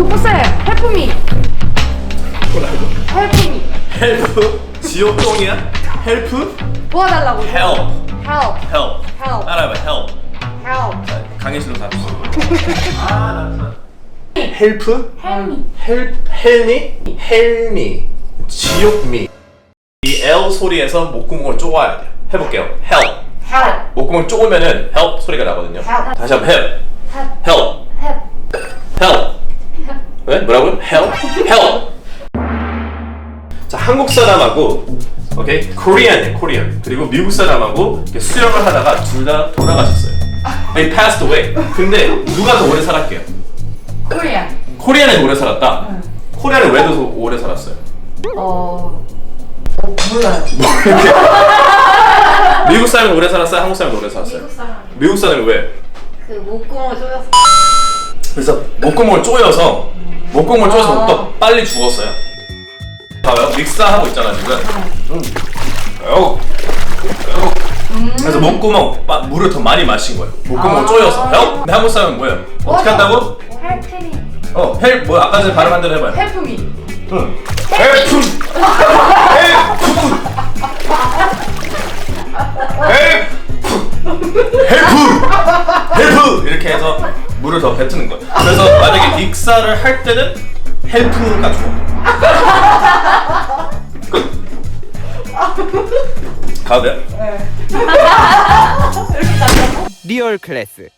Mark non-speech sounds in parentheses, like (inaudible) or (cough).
me help me 헬프 지옥종이야? 헬프? 도와달라고 help help help help 따라해봐 help help 자, 강의실로 가주세요 아 헬프? help me 헬 헬미? 헬미 지옥미 이 L 소리에서 목구멍을 쪼아야 돼요 해볼게요 help help 목구멍 쪼으면은 help 소리가 나거든요 help. 다시 한번 help help help help help 네? 뭐라고요? help help 자 한국 사람하고 오케이 코리안 코리안 그리고 미국 사람하고 이렇게 수영을 하다가 둘 다 돌아가셨어요 they passed away 근데 누가 더 오래 살았게요? Korean 코리안이 오래 살았다 코리안은 왜더 오래 살았어요? 어 몰라요 (laughs) 미국 사람이 오래 살았어요? 한국 사람이 오래 살았어요? 미국 사람 미국 사람이 왜? 그 목구멍을 조여서 그래서 목구멍을 쪼여서 쪼여서 아. 더 빨리 죽었어요. 봐봐요. 믹사하고 있잖아 지금. 음. 어. 어. 그래서 목구멍 빠- 물을 더 많이 마신 거예요. 목구멍을 아. 쪼여서. 요 근데 한국 사람은 뭐예요? 어떻게 한다고? help me 어, 헬, 뭐 아까 전에 발음한 대로 해봐요. me 응. 헬프. 헬프. 헬프. 헬프. 이렇게 해서 물을 더 뱉는 거예요. 그래서 만약에 익사를 할 때는 헬프가 좋아. 끝. 가도 돼요? (laughs) 리얼 클래스